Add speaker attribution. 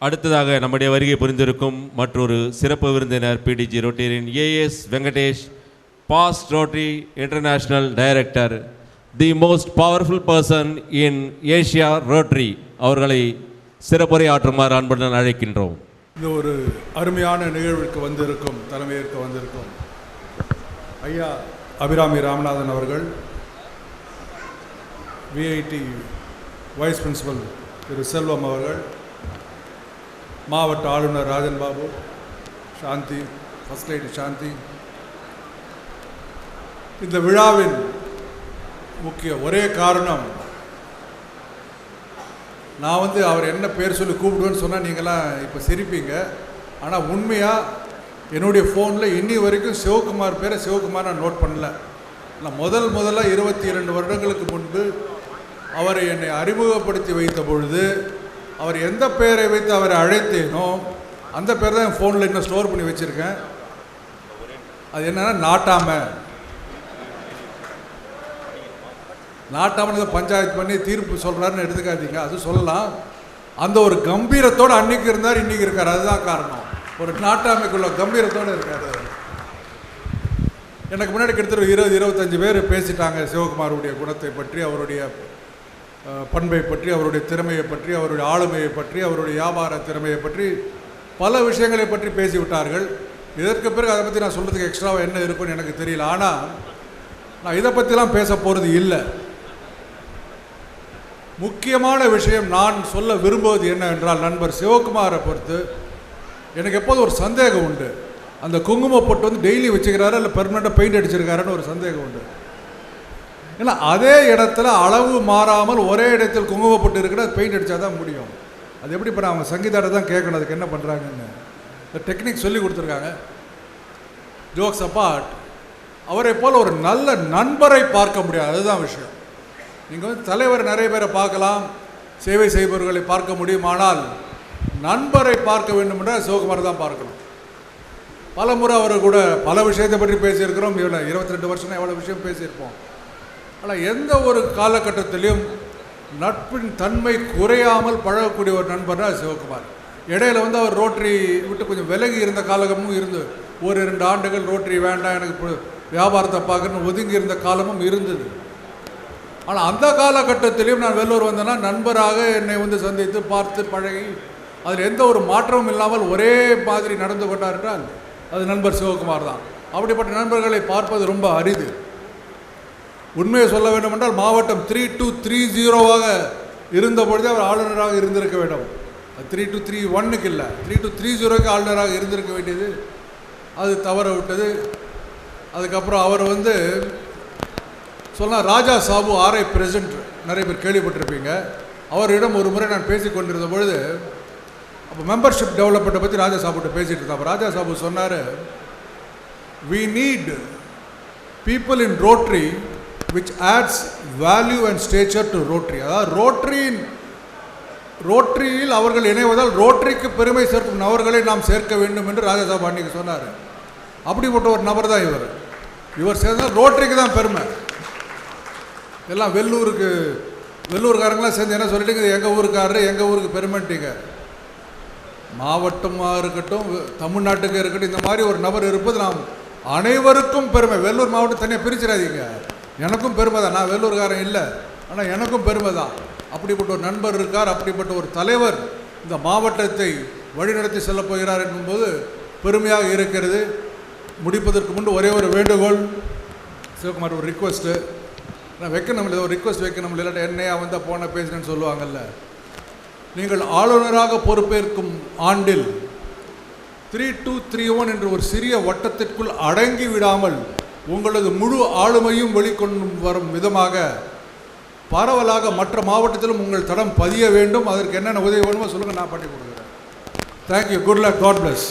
Speaker 1: அடுத்ததாக நம்முடைய வருகை புரிந்திருக்கும் மற்றொரு சிறப்பு விருந்தினர் PDG ரோட்டரியின் AS Venkatesh past rotary international director the most powerful person in Asia rotary அவர்களை சிறப்புரை ஆற்றுமாறு அன்புடன் அழைக்கின்றோம்.
Speaker 2: இந்த ஒரு அருமையான நிகழ்வுக்கு வந்திருக்கும் தலைமையேற்க வந்திருக்கும் ஐயா அபிராமி ராமநாதன் அவர்கள் VIT vice principal Thiru Selvam அவர்கள் மாவட்ட ஆளுநர் ராஜன் பாபு சாந்தி ஃபஸ்ட் லேடி சாந்தி. இந்த விழாவின் முக்கிய ஒரே காரணம் நான் வந்து அவர் என்ன பேர் சொல்லி கூப்பிடுவேன்னு சொன்னால் நீங்களாம் இப்போ சிரிப்பீங்க. ஆனால் உண்மையாக என்னுடைய ஃபோனில் இன்னி வரைக்கும் சிவகுமார் பேரை சிவகுமார் நான் நோட் பண்ணல. நான் முதல் முதல்ல இருபத்தி இரண்டு வருடங்களுக்கு முன்பு அவரை என்னை அறிமுகப்படுத்தி வைத்த பொழுது அவர் எந்த பெயரை வைத்து அவரை அழைத்தேனோ அந்த பேர் தான் என் ஃபோனில் இன்னும் ஸ்டோர் பண்ணி வச்சுருக்கேன். அது என்னென்னா நாட்டாமை. நாட்டாமல் பஞ்சாயத்து பண்ணி தீர்ப்பு சொல்கிறாருன்னு எடுத்துக்காதீங்க. அது சொல்லலாம். அந்த ஒரு கம்பீரத்தோடு அன்னைக்கு இருந்தார் இன்றைக்கி இருக்கார். அதுதான் காரணம். ஒரு நாட்டாமைக்குள்ள கம்பீரத்தோடு இருக்கார். எனக்கு முன்னாடி கிட்டத்தட்ட இருபது இருபத்தஞ்சு பேர் பேசிட்டாங்க சிவகுமாருடைய குணத்தை பற்றி அவருடைய பண்பை பற்றி அவருடைய திறமையை பற்றி அவருடைய ஆளுமையை பற்றி அவருடைய வியாபார திறமையை பற்றி பல விஷயங்களை பற்றி பேசிவிட்டார்கள். இதற்கு பிறகு அதை பற்றி நான் சொல்கிறதுக்கு எக்ஸ்ட்ராவாக என்ன இருக்குன்னு எனக்கு தெரியல. ஆனால் நான் இதை பற்றிலாம் பேச போகிறது இல்லை. முக்கியமான விஷயம் நான் சொல்ல விரும்புவது என்ன என்றால் நண்பர் சிவகுமாரை பொறுத்து எனக்கு எப்போதும் ஒரு சந்தேகம் உண்டு. அந்த குங்குமப்பட்டு வந்து டெய்லி வச்சுக்கிறாரு இல்லை பெர்மனெண்ட்டாக பெயிண்ட் அடிச்சிருக்காருன்னு ஒரு சந்தேகம் உண்டு. ஏன்னா அதே இடத்துல அளவு மாறாமல் ஒரே இடத்தில் குங்குமப்பட்டு இருக்கிற பெயிண்ட் அடித்தா தான் முடியும். அது எப்படி இப்போ அவங்க சங்கீதாட்ட தான் கேட்கணும் அதுக்கு என்ன பண்ணுறாங்கன்னு இந்த டெக்னிக் சொல்லி கொடுத்துருக்காங்க. ஜோக்ஸ் அப்பாட் அவரை போல் ஒரு நல்ல நண்பரை பார்க்க முடியாது. அதுதான் விஷயம். நீங்கள் வந்து தலைவர் நிறைய பேரை பார்க்கலாம் சேவை செய்பவர்களை பார்க்க முடியும். ஆனால் நண்பரை பார்க்க வேண்டும் என்றால் சிவகுமார் தான் பார்க்கணும். பல முறை அவர் கூட பல விஷயத்தை பற்றி பேசியிருக்கிறோம். இவ்வளோ இருபத்தி ரெண்டு வருஷம்னா எவ்வளோ விஷயம் பேசியிருப்போம். ஆனால் எந்த ஒரு காலகட்டத்திலையும் நட்பின் தன்மை குறையாமல் பழகக்கூடிய ஒரு நண்பர்னா சிவகுமார். இடையில வந்து அவர் ரோட்டரி விட்டு கொஞ்சம் விலகி இருந்த காலகமும் இருந்து ஒரு இரண்டு ஆண்டுகள் ரோட்டரி வேண்டாம் எனக்கு வியாபாரத்தை பார்க்கணும்னு ஒதுங்கி இருந்த காலமும் இருந்தது. ஆனால் அந்த காலகட்டத்திலையும் நான் வெள்ளூர் வந்தேன்னா நண்பராக என்னை வந்து சந்தித்து பார்த்து பழகி அதில் எந்த ஒரு மாற்றமும் இல்லாமல் ஒரே மாதிரி நடந்து கொண்டார் என்றால் அது நண்பர் சிவகுமார் தான். அப்படிப்பட்ட நண்பர்களை பார்ப்பது ரொம்ப அரிது. உண்மையை சொல்ல வேண்டும் என்றால் மாவட்டம் த்ரீ டூ த்ரீ ஜீரோவாக இருந்த பொழுதே அவர் ஆளுநராக இருந்திருக்க வேண்டும். த்ரீ டூ த்ரீ ஒன்னுக்கு இல்லை. த்ரீ டூ த்ரீ ஜீரோக்கு ஆளுநராக இருந்திருக்க வேண்டியது. அது தவற விட்டது. அதுக்கப்புறம் அவர் வந்து சொன்னால் ராஜா சாபு ஆர்ஐ பிரசன்ட் நிறைய பேர் கேள்விப்பட்டிருப்பீங்க. அவரிடம் ஒரு முறை நான் பேசி கொண்டிருந்த பொழுது அப்போ மெம்பர்ஷிப் டெவலப்மெண்ட்டை பற்றி ராஜா சாபுட்ட பேசிகிட்டு இருந்தேன். அப்போ ராஜா சாபு சொன்னார் we need people in Rotary which adds value and stature to Rotary அதாவது ரோட்ரியின் ரோட்ரியில் அவர்கள் இணைவதால் ரோட்ரிக்கு பெருமை சேர்க்கும் நபர்களை நாம் சேர்க்க வேண்டும் என்று ராஜாதா பாண்டிக்கு சொன்னார். அப்படிப்பட்ட ஒரு நபர் தான் இவர். இவர் சேர்ந்தால் ரோட்ரிக்கு தான் பெருமை. எல்லாம் வெள்ளூருக்கு வெள்ளூர்காரங்களாம் சேர்ந்து என்ன சொல்லிட்டீங்க? இது எங்கள் ஊருக்காரரு எங்கள் ஊருக்கு பெருமைன்ட்டீங்க. மாவட்டமாக இருக்கட்டும் தமிழ்நாட்டுக்கு இருக்கட்டும் இந்த மாதிரி ஒரு நபர் இருப்பது நாம் அனைவருக்கும் பெருமை. வெள்ளூர் மாவட்டம் தனியாக பிரிச்சிடாதீங்க. எனக்கும் பெருமை தான் நான் வேலூர்காரன் இல்லை. ஆனால் எனக்கும் பெருமை தான் அப்படிப்பட்ட ஒரு நண்பர் இருக்கார் அப்படிப்பட்ட ஒரு தலைவர் இந்த மாவட்டத்தை வழிநடத்தி செல்லப் போகிறார் என்பது பெருமையாக இருக்கிறது. முடிப்பதற்கு முன்பு ஒரே ஒரு வேண்டுகோள். சிவகுமார் ஒரு ரிக்வெஸ்ட்டு நான் வைக்கணும் இல்லை ஒரு ரிக்வெஸ்ட் வைக்கணும் இல்லாட்ட என்னையா வந்தால் போன பேசுனேன்னு சொல்லுவாங்கல்ல. நீங்கள் ஆளுநராக பொறுப்பேற்கும் ஆண்டில் த்ரீ டூ த்ரீ ஒன் என்ற ஒரு சிறிய வட்டத்திற்குள் அடங்கி விடாமல் உங்களது முழு ஆளுமையும் வெளிக்கொண்டு வரும் விதமாக பரவலாக மற்ற மாவட்டத்திலும் உங்கள் தடம் பதிய வேண்டும். அதற்கு என்னென்ன உதவி வேணுமோ சொல்லுங்கள் நான் பண்ணி கொடுக்குறேன். Thank you good luck God bless